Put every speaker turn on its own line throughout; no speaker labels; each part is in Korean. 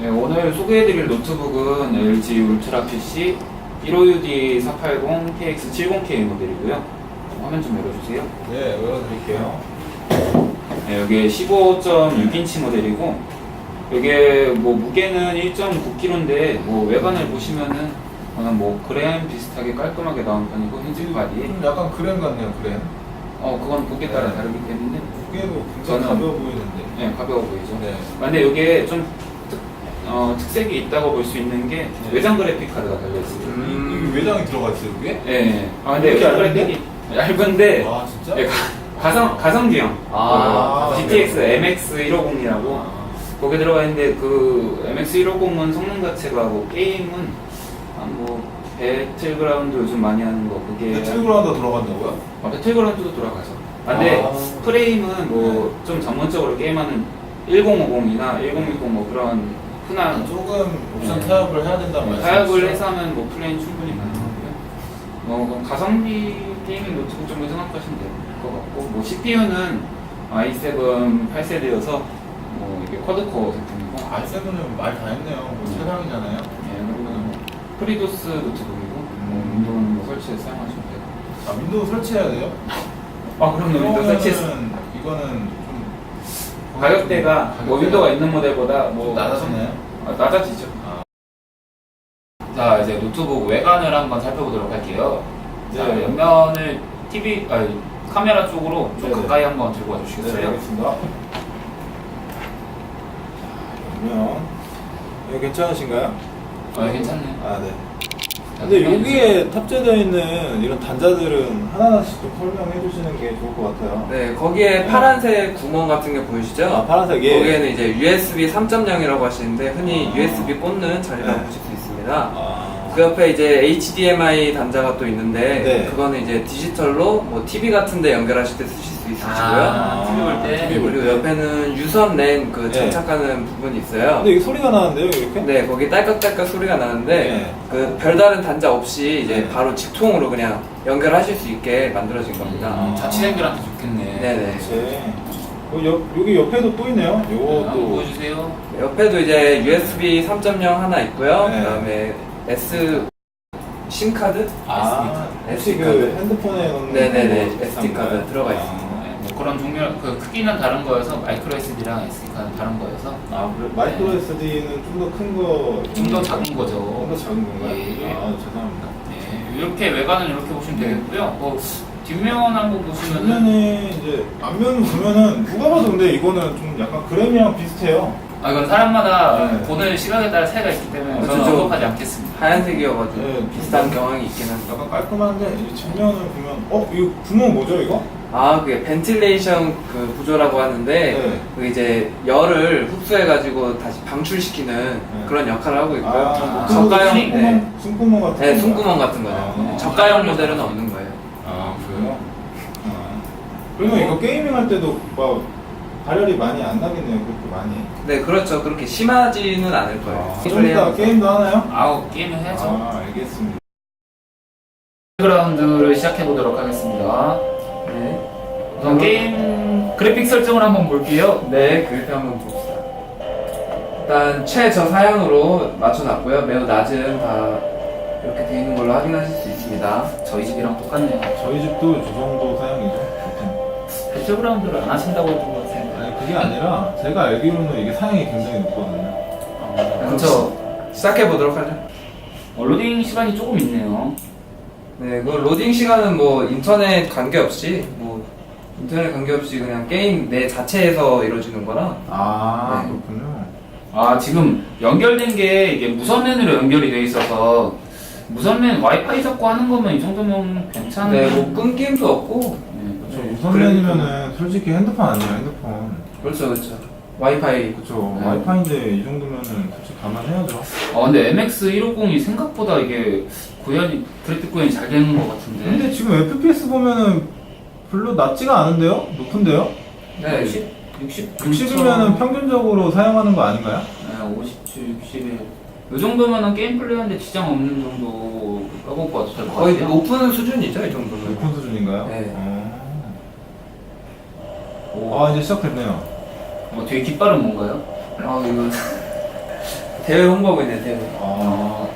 네, 오늘 소개해드릴 노트북은 LG 울트라 PC 15UD 480 TX70K 모델이고요. 화면 좀 열어주세요.
네, 열어드릴게요.
네, 여기 15.6인치 모델이고, 이게 뭐 무게는 1.9kg인데, 뭐 외관을 보시면은 저는 뭐 그램 비슷하게 깔끔하게 나온 편이고, 힌지 바디.
좀 약간 그램 같네요, 그램.
어, 그건 무게 따라
네.
다르기 때문에,
무게도 굉장히 가벼워 보이는데.
네, 가벼워 보이죠.
네.
아, 근데 이게 좀 특, 어, 특색이 있다고 볼 수 있는 게
네.
외장 그래픽 카드가 달려있어요.
음, 이게 외장이 들어가 있어요, 그게?
예. 아 근데
이렇게
외장
얇은데?
그래픽이 얇은데
아, 진짜?
예, 가, 가성 가성비형.
아,
그 GTX
네.
MX 150이라고
아,
거기 들어가 있는데 그 MX 150은 성능 자체가 뭐 게임은 한뭐 배틀그라운드 요즘 많이 하는 거 그게
배틀그라운드 들어간다고요?
아, 배틀그라운드도 돌아가죠. 아, 근데
아.
프레임은 뭐 좀 전문적으로 게임하는 1050이나 1060 뭐 그런 흔한
조금 옵션
네.
타협을 해야 된다는 말씀이시죠?
타협을 해서 하면 뭐 플레이는 충분히 가능하고요. 뭐 그럼 가성비 게이밍 노트북 정도 생각하시면 될 것 같고 뭐 CPU는 i7 8세대여서 뭐 이게 쿼드코어 제품이고
아, i7은 말 다 했네요. 뭐 최강이잖아요.
예, 그리고 프리도스 노트북이고 뭐 윈도우는 뭐 설치해서 사용하시면 되고
아, 윈도우 설치해야 돼요?
아 그럼요 윈도우 설치해서
이거는 좀
가격대가 뭐
가격대가
윈도우가 있는 모델보다
뭐좀 낮아졌나요?
아, 낮아지죠.
아.
자 이제 노트북 외관을 한번 살펴보도록 할게요. 자
네.
옆면을 TV 아니 카메라 쪽으로 좀
네네.
가까이 한번 들고
네,
와주시겠어요?
알겠습니다. 그러면 이거 괜찮으신가요?
아 괜찮네요.
아, 네. 근데 여기에 탑재되어 있는 이런 단자들은 하나하나씩 좀 설명해 주시는 게 좋을 것 같아요.
네, 거기에 파란색 구멍 같은 게 보이시죠?
아, 파란색, 예.
거기에는 이제 USB 3.0이라고 하시는데 흔히
아.
USB 꽂는 자리라고
네.
보실 수 있습니다.
아,
그 옆에 이제 HDMI 단자가 또 있는데
네.
그거는 이제 디지털로 뭐 TV 같은 데 연결하실 때 쓰실 수 있으시고요.
아, TV 볼 때.
TV 볼
그리고
때.
옆에는 유선 랜그
네.
장착하는 부분이 있어요.
근데 이게 소리가 나는데요, 이렇게?
네, 거기 딸깍딸깍 소리가 나는데
네.
그 별다른 단자 없이 이제
네.
바로 직통으로 그냥 연결하실 수 있게 만들어진 겁니다.
음, 자취 생들한테 좋겠네.
네 네.
어, 옆, 여기 옆에도 또 있네요.
네, 한번
요것도.
보여주세요.
옆에도 이제 USB 3.0 하나 있고요.
네.
그다음에 S 심 카드?
아, 혹시
SD
그
카드.
핸드폰에 넣는
네네네, SD 카드? 들어가
아.
있습니다.
네, 뭐 그런 종류 그 크기는 다른 거여서 마이크로 SD랑 SD카는 다른 거여서
아, 그래? 마이크로 SD는 좀 더 큰 거.
좀 더 작은 거죠.
좀더 작은 건가요?
예.
아, 죄송합니다.
네, 이렇게 외관은 이렇게 보시면 되겠고요. 뭐 뒷면 한번 보시면은
뒷면에 이제 앞면 보면은 누가 봐도 근데 이거는 좀 약간 그램이랑 비슷해요.
아 이건 사람마다
네.
보는 시각에 따라 차이가 있기 때문에
그렇죠.
저는 언급하지 않겠습니다.
하얀색이어가지고
네,
비슷한 경향이 있긴 합니다.
약간 깔끔한데 이 뒷면을 보면 어 이거 구멍 뭐죠 이거?
아, 그게 벤틸레이션 그 구조라고 하는데
네.
그 이제 열을 흡수해가지고 다시 방출시키는 그런 역할을 하고 있고요.
아,
저가형
숨구멍,
네.
숨구멍 같은
네,
건가요?
숨구멍 같은 거죠.
아.
저가형 모델은 없는 거예요.
아 그래요? 아. 그러면 이거 게이밍 할 때도 막 발열이 많이 안 나겠네요 그렇게 많이.
네, 그렇죠. 그렇게 심하지는 않을 거예요.
아, 좀 이따 게임도 하나요?
아우 게임을 해야죠.
아 알겠습니다.
그라운드를 시작해 보도록 하겠습니다.
네.
우선 게임 그래픽 설정을 한번 볼게요.
네, 그렇게 한번 봅시다. 일단 최저 사양으로 맞춰놨고요. 매우 낮은 다 이렇게 돼 있는 걸로 확인하실 수 있습니다.
저희 집이랑 똑같네요.
저희 집도 저 정도 사양이죠.
배틀그라운드를 안 하신다고 했던 것 같은데.
아니 그게 아니라 제가 알기로는 이게 사양이 굉장히 높거든요.
그렇죠.
시작해 보도록 하죠.
어, 로딩 시간이 조금 있네요.
네, 그 로딩 시간은 뭐 인터넷 관계없이 뭐 인터넷 관계없이 그냥 게임 내 자체에서 이루어지는 거라.
아
네.
그렇군요.
아 지금 연결된 게 이게 무선랜으로 연결이 돼 있어서 무선랜 와이파이 잡고 하는 거면 이 정도면 괜찮은.
네, 뭐 끊김도 없고.
네,
저
그렇죠.
우선랜이면은 솔직히 핸드폰 아니에요 핸드폰.
그렇죠, 그렇죠. 와이파이.
그쵸
네.
와이파이인데 이 정도면은 솔직히 감안해야죠.
아 근데 MX 150이 생각보다 이게 구현이 그래픽 구현이 잘 되는 것 같은데.
근데 지금 FPS 보면은 별로 낮지가 않은데요? 높은데요?
네,
60, 60,
60이면은 평균적으로 사용하는 거 아닌가요?
네, 57, 61. 이 정도면은 게임 플레이하는데 지장 없는 정도 될것
거의
같아요.
높은 수준이죠, 이 정도면.
높은 수준인가요?
네.
어. 아 이제 시작됐네요.
뭐 되게 깃발은 뭔가요?
아, 이거 대회 홍보하고 있네 대회.
아,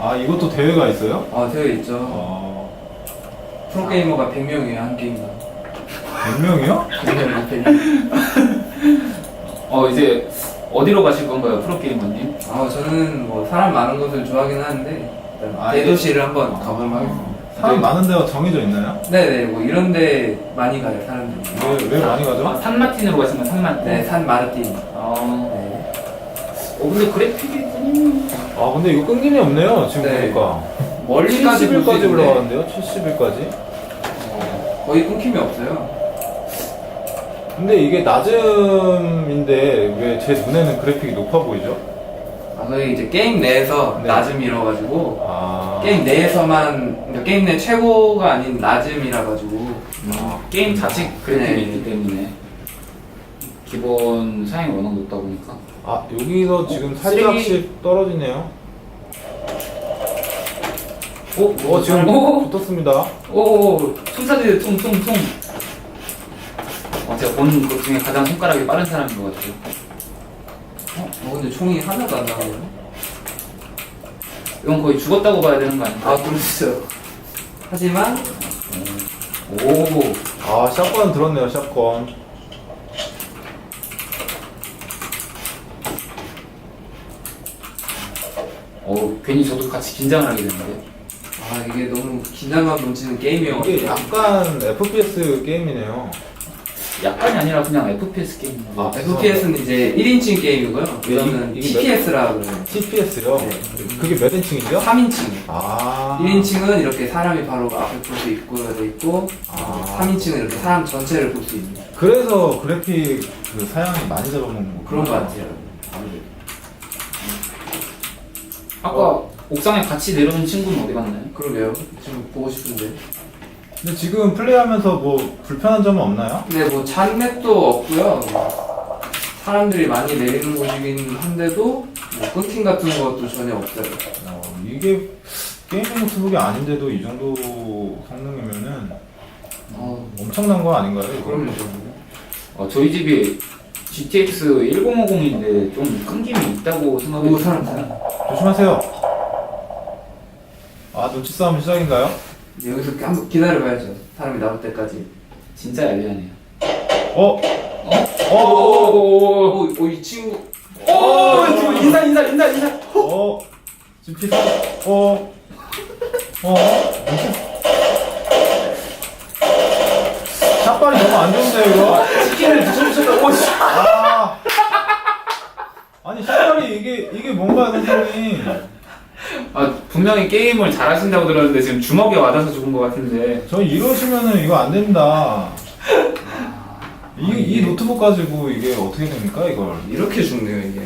아 이것도 대회가 있어요?
아 대회 있죠.
아,
프로게이머가 100명이에요 한 게임당.
100명이요?
100명 100명.
어 이제 어디로 가실 건가요, 프로게이머님?
아 저는 뭐 사람 많은 곳을 좋아하긴 하는데 일단
아,
대도시를 한번 가보면 하겠습니다.
사람 많은 데가 정해져 있나요?
네네 뭐 이런데 많이 가요 사람들이.
왜, 왜 많이
아,
가죠?
산마틴으로 가신 거 산마틴?
네, 산 마르틴.
아,
네.
어 근데 그래픽이
좀아 근데 이거 끊김이 없네요 지금
네.
보니까
멀리까지 볼수
70일까지
있는데
올라가는데요? 70일까지?
거의 끊김이 없어요.
근데 이게 낮음인데 왜 제 눈에는 그래픽이 높아 보이죠?
아, 그게 이제 게임 내에서
네.
낮음이라 가지고
아
게임 내에서만 그러니까 게임 내 최고가 아닌 낮음이라 가지고.
아, 게임 자체 그래픽이
네.
있기 때문에. 기본 사양이 워낙 높다 보니까.
아 여기서 지금 살짝씩 떨어지네요.
오,
어 지금
오,
붙었습니다.
오, 퉁사지 퉁퉁퉁. 어, 제가 본 것 중에 가장 손가락이 빠른 사람인 것 같아요.
어, 어, 근데 총이 하나도 안 나가요.
이건 거의 죽었다고 봐야 되는 거 아닌가?
아 그렇죠. 하지만
오,
아 샷건 들었네요 샷건
어, 괜히 저도 같이 긴장을 하게 되는데.
아 이게 너무 긴장감 넘치는 게임이어가지고
이게 약간 FPS 게임이네요
약간이 아니라 그냥 FPS 게임.
아,
FPS는 이제 1인칭 게임이고요. 이거는
이게 몇-
TPS라 그래요.
TPS요?
네.
그게 몇 인칭이죠?
3인칭.
아
1인칭은 이렇게 사람이 바로 앞에 볼 수 있고 돼 있고
아.
3인칭은 이렇게 사람 전체를 볼 수 있는
그래서 그래픽 그 사양이 많이 잡아먹는 거
그런 것 같아요.
아까 옥상에 같이 내려온 친구는 어디 갔나요?
그러게요. 지금 보고 싶은데.
근데 지금 플레이하면서 뭐 불편한 점은 없나요?
근데 뭐 잔맥도 없고요. 사람들이 많이 내리는 곳이긴 한데도 뭐 끊김 같은 것도 전혀 없어요.
어, 이게 게이밍 노트북이 아닌데도 이 정도 성능이면은
어,
엄청난 거 아닌가요? 이거?
그럼요.
어, 저희 집이 GTX 1050인데 좀 끊김이 있다고 생각이
오 사람 사람.
조심하세요. 아 눈치 싸움 시작인가요?
여기서 한번 기다려봐야죠. 사람이 나올 때까지.
진짜 야비하네요.
어? 어?
오, 오, 이 친구.
오, 지금 인사 인사 인사 인사.
어? 지금 피스? 어? 어? 샷발이 너무 안 좋은데 이거?
치킨을 드셔보셨다고.
아 아니 샷발이 이게 이게 뭔가요 선생님?
아 분명히 게임을 잘하신다고 들었는데 지금 주먹에 와닿아서 죽은 것 같은데.
저 이러시면은 이거 안 됩니다. 이, 이 노트북 가지고 이게 어떻게 됩니까 이걸?
이렇게 죽네요 이게.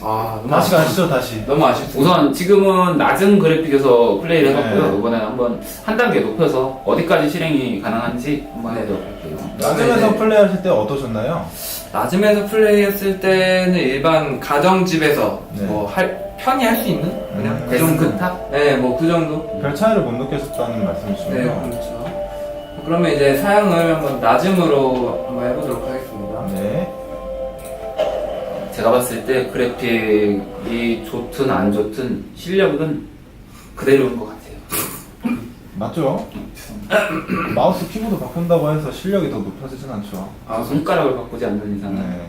아 너무
다시
아쉽-
가시죠 다시.
너무 아쉽습니다.
우선 지금은 낮은 그래픽에서 플레이를
네.
해봤고요. 이번에는 한번 한 단계 높여서 어디까지 실행이 가능한지 한번
네.
해보도록 할게요.
낮음에서
네.
플레이하실 때 어떠셨나요?
낮음에서 플레이했을 때는 일반 가정집에서
네.
뭐 할, 편히 할 수 있는 그냥
음.
그 정도.
데스크탑?
네, 뭐 그 정도.
별 차이를 못 느끼셨다는
네,
말씀이시군요.
그렇죠. 그러면 이제 사양을 한번 낮음으로 한번 해보도록 하겠습니다.
네.
제가 봤을 때 그래픽이 좋든 안 좋든 실력은 그대로인 것 같아요.
맞죠? 마우스 키보드 바꾼다고 해서 실력이 더 높아지진 않죠.
아, 손가락을 바꾸지 않는 이상은
네.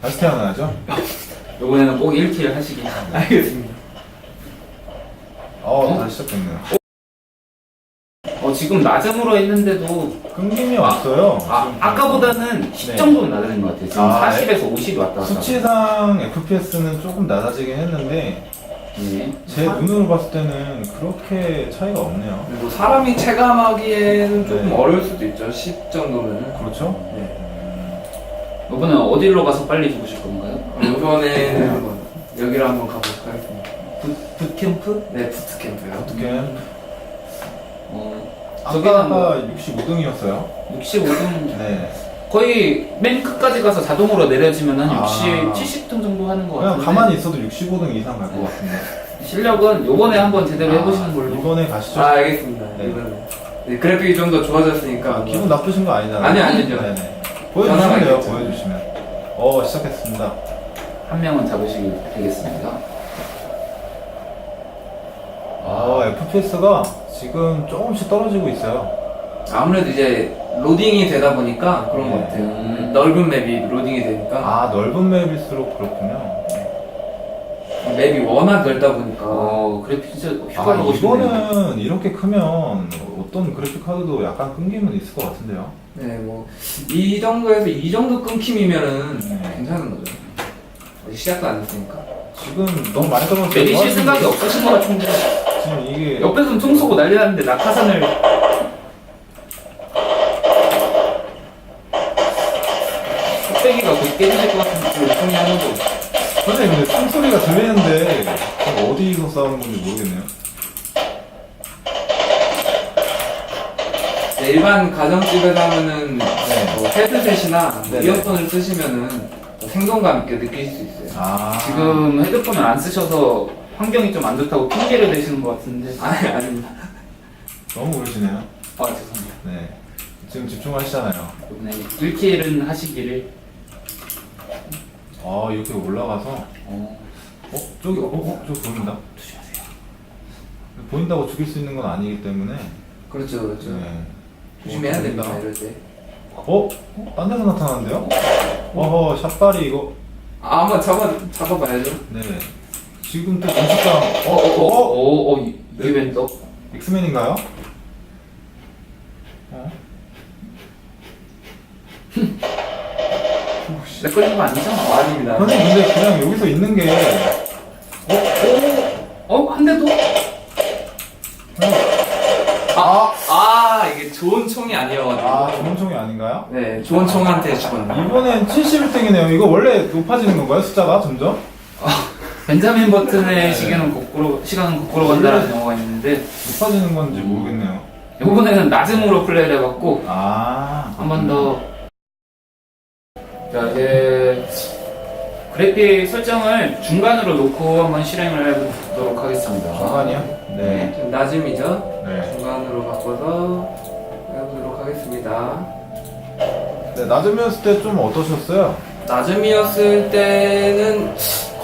다시 태어나야죠.
이번에는 꼭 1킬 하시기
알겠습니다.
어,
어?
다시 시작됐네요.
어, 지금 낮음으로 했는데도
끊김이 왔어요.
아,
지금
아까보다는 10
네.
정도는 낮은 것 같아요. 지금
아,
40에서 50이 왔다 갔다.
수치상 FPS는 조금 낮아지긴 했는데
네.
제 눈으로 봤을 때는 그렇게 차이가 없네요.
그리고 사람이 체감하기에는 조금
네.
어려울 수도 있죠. 10 정도면은.
그렇죠?
네.
이번엔 어디로 가서 빨리 죽으실 건가요?
이번에는 한번 여기로 한번 가보도록 하겠습니다.
붓, 붓캠프?
네, 부트캠프요.
어떻게?
어, 저기는
아까 65등이었어요.
65등
네.
거의 맨 끝까지 가서 자동으로 내려지면 한
아.
60, 70등 정도 하는 것
그냥
같은데
가만히 있어도 65등 이상 갈 것 같은데.
실력은 요번에 한번 제대로 해보시는 걸로
이번에 가시죠.
아, 알겠습니다.
네.
이번에. 네, 그래픽이 좀 더 좋아졌으니까.
아, 기분 나쁘신 거 아니잖아요.
아니요, 아니죠.
네네. 보여주시면 돼요,
전화가
보여주시면. 어, 시작했습니다.
한 명은 잡으시기 되겠습니다.
아, FPS가 지금 조금씩 떨어지고 있어요.
아무래도 이제 로딩이 되다 보니까 그런 것
네.
같아요. 음, 넓은 맵이 로딩이 되니까
아, 넓은 맵일수록 그렇군요.
맵이 워낙 넓다 보니까
어, 그래픽 진짜
아,
휴가 보고 싶네요.
이거는 이렇게 크면 어떤 그래픽 카드도 약간 끊김은 있을 것 같은데요.
네, 뭐 이 정도에서 이 정도 끊김이면은
네.
괜찮은 거죠. 아직 시작도 안 했으니까.
지금 너무 많이 떨어져서
내리실 생각이 없으신 것 같은데
지금 이게
옆에서 총 쏘고 난리 났는데 낙하산을 뚝배기가 곧 깨지실 것 같은 소리 하는 거
선생님 근데 총소리가 들리는데 어디서 싸우는 건지 모르겠네요.
일반 가정집에서 하면은
네.
뭐 헤드셋이나
네네.
이어폰을 쓰시면은 더 생동감 있게 느끼실 수 있어요.
아
지금 헤드폰을 안 쓰셔서 환경이 좀 안 좋다고 핑계를 대시는 것 같은데
아니 아닙니다.
너무 그러시네요.
아 죄송합니다
네 지금 집중하시잖아요.
이번에 1킬은 하시기를
아 이렇게 올라가서
어,
어 저기 어, 어 저기 보인다.
조심하세요
보인다고 죽일 수 있는 건 아니기 때문에
그렇죠, 그렇죠.
네.
조심해야
어,
됩니다
보인다.
이럴 때.
어? 어? 딴 데서 나타나는데요? 어허 샷발이 이거
아, 한번 잡아 잡아봐야죠.
네 지금 또 공식당 어? 어? 어?
어, 어, 이- 이게 웬 떡?
엑스맨인가요? 어?
내 걸린 거 아니죠?
어, 아닙니다.
선생님 근데 그냥 여기서 있는 게
어? 한 대도?
아, 아 이게 좋은 총이 아니어가지고.
아 좋은 총이 아닌가요?
네, 좋은 총한테 죽었네.
이번엔 71등이네요 이거 원래 높아지는 건가요 숫자가 점점?
벤자민 버튼의 시계는 거꾸로 시간은 거꾸로 간다는 영화가 있는데
높아지는 건지 모르겠네요
이번에는 낮음으로 플레이를 해봤고
아
한 번 더. 자 이제 그래픽 설정을 중간으로 놓고 한번 실행을 해보도록 하겠습니다.
중간이요? 네
좀 낮음이죠.
네.
중간으로 바꿔서 하겠습니다.
네, 낮으면서 때좀 어떠셨어요?
낮음이었을 때는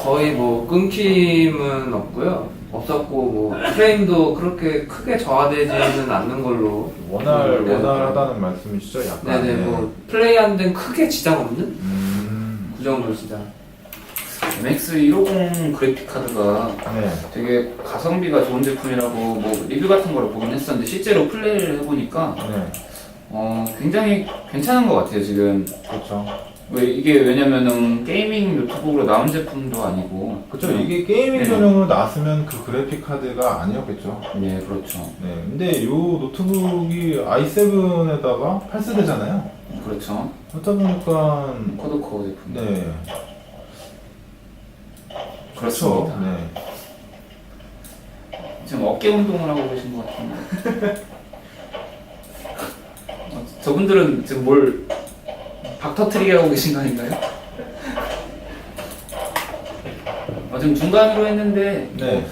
거의 뭐 끊김은 없고요. 없었고 뭐 프레임도 그렇게 크게 저하되지는 않는 걸로.
원활
네.
원활하다는 말씀이시죠? 약간
네네
네.
뭐 플레이하는 데는 크게 지장 없는
음...
그 정도 지장.
MX 150 그래픽 카드가
네
되게 가성비가 좋은 제품이라고 뭐 리뷰 같은 걸 보긴 했었는데 실제로 플레이를 해보니까
네,
어, 굉장히 괜찮은 것 같아요 지금
그렇죠.
왜 이게 왜냐면은 게이밍 노트북으로 나온 제품도 아니고
그렇죠. 이게 게이밍
네.
전용으로 나왔으면 그 그래픽 카드가 아니었겠죠.
네 그렇죠
네, 근데 이 노트북이 i7에다가 8세대잖아요.
그렇죠
그렇다 보니까
쿼드코어 제품
네,
그렇죠
네.
지금 어깨 운동을 하고 계신 것 같은데 어, 저분들은 지금 뭘 박터트리게 하고 계신 거 아닌가요? 어, 지금 중간으로 했는데
네.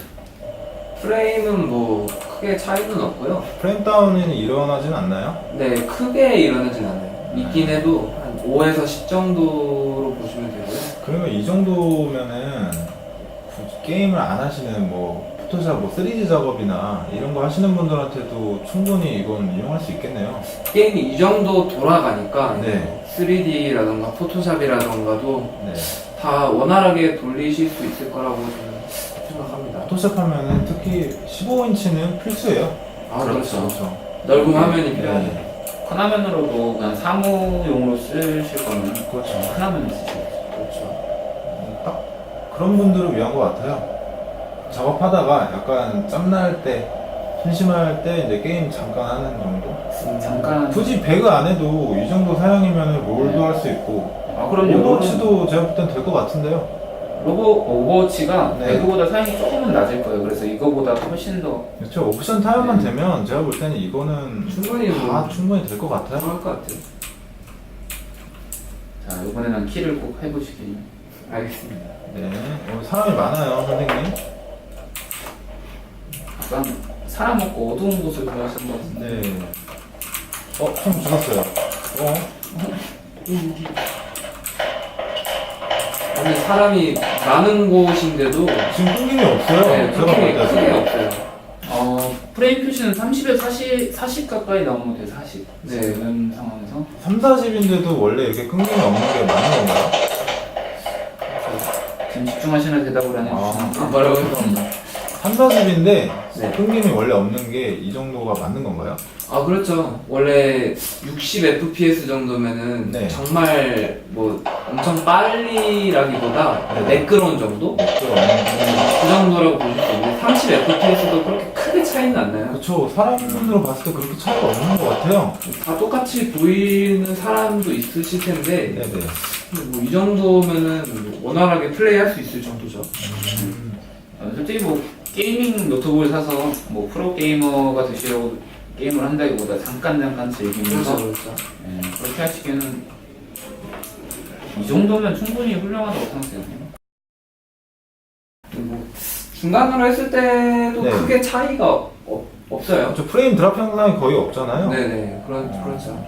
프레임은 뭐 크게 차이는 없고요.
프레임 다운이 일어나진 않나요?
네, 크게 일어나진 않아요. 있긴 해도 한 5에서 10 정도로 보시면 되고요.
그러면 이 정도면은 굳이 게임을 안 하시는 뭐 포토샵 뭐 3D 작업이나 이런 거 하시는 분들한테도 충분히 이건 이용할 수 있겠네요.
게임이 이 정도 돌아가니까
네.
3D라던가 포토샵이라던가도
네.
다 원활하게 돌리실 수 있을 거라고 저는 생각합니다.
포토샵 하면은 특히 15인치는 필수예요.
아,
그렇죠.
그렇죠. 넓은 화면이
네.
필요하죠.
큰 화면으로도 그냥 사무용으로 쓰실 거면
그렇죠.
큰 화면을 쓰시죠
그렇죠.
딱 그런 분들을 위한 것 같아요. 작업하다가 약간 짬날 때, 심심할 때 이제 게임 잠깐 하는 정도?
잠깐
굳이 배그 안 해도 이 정도 사양이면 롤도 할 수 있고
아 그럼요
오버워치도 제가 볼 땐 될 것 같은데요.
로봇 오버워치가
네.
배그보다 사양이 조금은 낮을 거예요 그래서 이거보다 훨씬 더
그렇죠. 옵션 타협만
네.
되면 제가 볼 때는 이거는
충분히
다
뭐
충분히 될 것 같아요.
할것 같아요.
자, 이번에는 키를 꼭 해보시길.
알겠습니다.
네. 어, 사람이 많아요, 선생님.
약간 사람 없고 어두운 곳을 좋아하시는 것 같은데.
네. 어, 총 죽었어요. 어?
근데 사람이 많은 곳인데도
지금 끊김이 없어요.
네,
제가
크게,
볼
크게
때도.
없어요.
어, 프레임 표시는 30에서 40, 40 가까이 나오면 돼, 40.
네.
지금 상황에서.
3, 40인데도 원래 이렇게 끊김이 없는 게 맞는 건가요?
지금 집중하시는 대답을 안 해주시는
아,
뭐라고요?
3, 40인데
네.
끊김이 원래 없는 게 이 정도가 맞는 건가요?
아 그렇죠. 원래 60 FPS 정도면은
네.
정말 뭐 엄청 빨리라기보다
네.
매끄러운 정도? 그 정도라고 보실 수 있는데 30 FPS도 그렇게 크게 차이는 안 나요.
그렇죠. 사람으로 봤을 때 그렇게 차이가 없는 것 같아요.
다 똑같이 보이는 사람도 있으실 텐데
네네.
뭐 이 정도면은 뭐 원활하게 플레이할 수 있을 정도죠.
어, 솔직히 뭐 게이밍 노트북을 사서 뭐 프로 게이머가 되시려고 게임을 한다기보다 잠깐 잠깐 즐기면서
그렇죠, 그렇죠.
예, 그렇게 하시기에는 이 정도면 충분히 훌륭하다고 생각해요.
뭐 중간으로 했을 때도
네.
크게 차이가 없, 없어요.
저 프레임 드랍 현상이 거의 없잖아요.
네네 그런 그렇죠.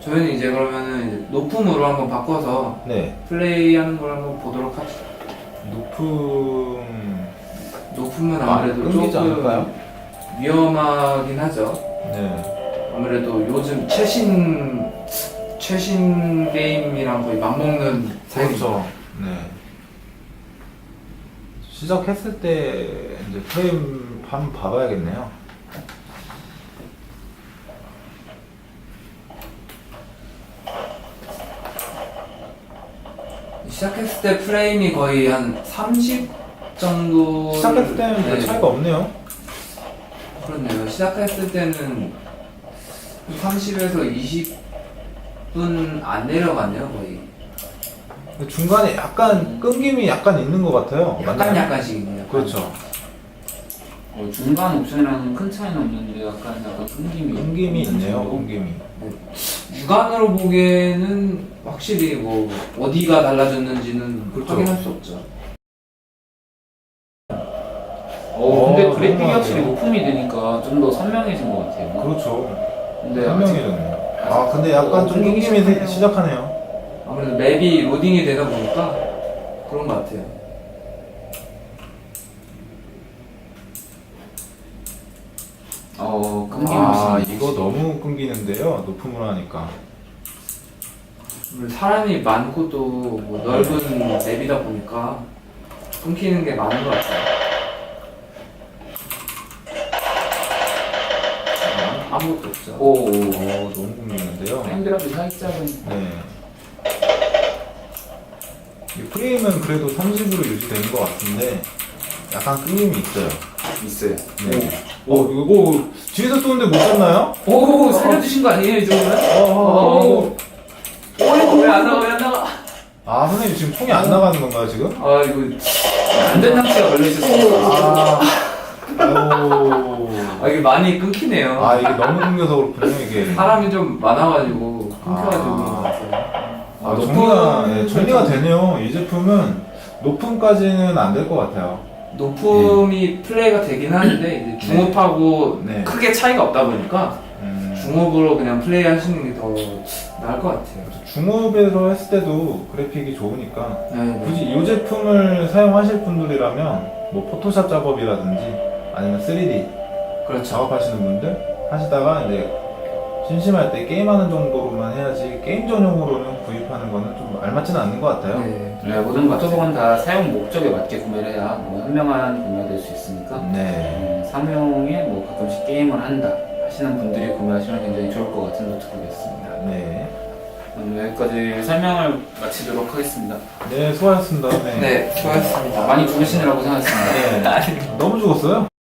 저희는 이제 그러면은 이제 높음으로 한번 바꿔서
네.
플레이하는 걸 한번 보도록 합시다.
높음
높으면
아,
아무래도
끊기지
조금
않을까요?
위험하긴 하죠.
네.
아무래도 요즘 최신 최신 게임이랑 거의 맞먹는.
그렇죠. 네. 시작했을 때 이제 프레임 한번 봐봐야겠네요.
시작했을 때 프레임이 거의 한 30 정도.
시작했을 때는 별
네,
차이가 없네요.
그렇네요. 시작했을 때는 30에서 20분 안 내려갔네요, 거의.
중간에 약간 끊김이 약간 있는 것 같아요.
약간
맞나요?
약간씩이네요.
그렇죠.
어, 중간 옵션이랑 큰 차이는 없는데 약간 약간 끊김이
끊김이 있네요. 끊김이.
육안으로 보기에는 확실히 뭐 어디가 달라졌는지는
그렇죠.
확인할 수 없죠.
어, 근데
어,
그래픽이 확실히
하네요.
높음이 되니까 좀 더 선명해진 것 같아요.
그렇죠.
근데
선명해졌네요. 아 근데
어,
약간 좀
끊기기
끊김이
시작하네요.
세- 시작하네요.
아무래도 맵이 로딩이 되다 보니까 그런 것 같아요.
어, 끊김이
아 이거 너무 끊기는데요. 높음으로 하니까.
사람이 많고 또뭐 넓은 맵이다 보니까 끊기는 게 많은 것 같아요. 아, 아무것도 없죠.
오, 오.
어 너무 끊기는데요.
프레임드랍이 살짝은
네. 이 프레임은 그래도 30으로 유지되는 것 같은데 약간 끊김이 있어요.
있어요.
네. 어 이거 뭐 뒤에서 쏘는데 못 잡나요?
오, 오 살려주신 거 아니에요, 이 정도면?
어.
왜안 나가, 왜 안 나가?
아 선생님 지금 총이 안 나가는 건가요 지금?
아, 이거.
안전장치가 걸려 있었어요.
아. 아이고.
아, 이게 많이 끊기네요.
아 이게 너무 끊겨서 그렇군요 이게.
사람이 좀 많아가지고 끊겨가지고
아.
같아요.
아,
높은-
정리가, 예, 정리가 되네요. 이 제품은 높음까지는 안 될 것 같아요.
높음이 플레이가 되긴 하는데 이제 중업하고
네.
크게 차이가 없다 보니까
음,
중업으로 그냥 플레이 하시는 게 더 나을 것 같아요.
중업에서 했을 때도 그래픽이 좋으니까
네,
굳이 이 제품을 사용하실 분들이라면 뭐 포토샵 작업이라든지 아니면 3D
그렇죠.
작업하시는 분들 하시다가 이제 심심할 때 게임하는 정도로만 해야지 게임 전용으로는 구입하는 거는 좀 알맞지는 않는 것 같아요.
네.
네, 모든 노트북은 다 사용 목적에 맞게 구매를 해야 뭐 현명한 구매가 될 수 있으니까
네.
음, 사무용에 뭐 가끔씩 게임을 한다 하시는 분들이 구매하시면 굉장히 좋을 것 같은 노트북이었습니다.
네.
오늘 여기까지 설명을 마치도록 하겠습니다.
네, 수고하셨습니다. 네.
네, 수고하셨습니다.
많이 죽으시느라고 생각했습니다.
네. 너무 죽었어요?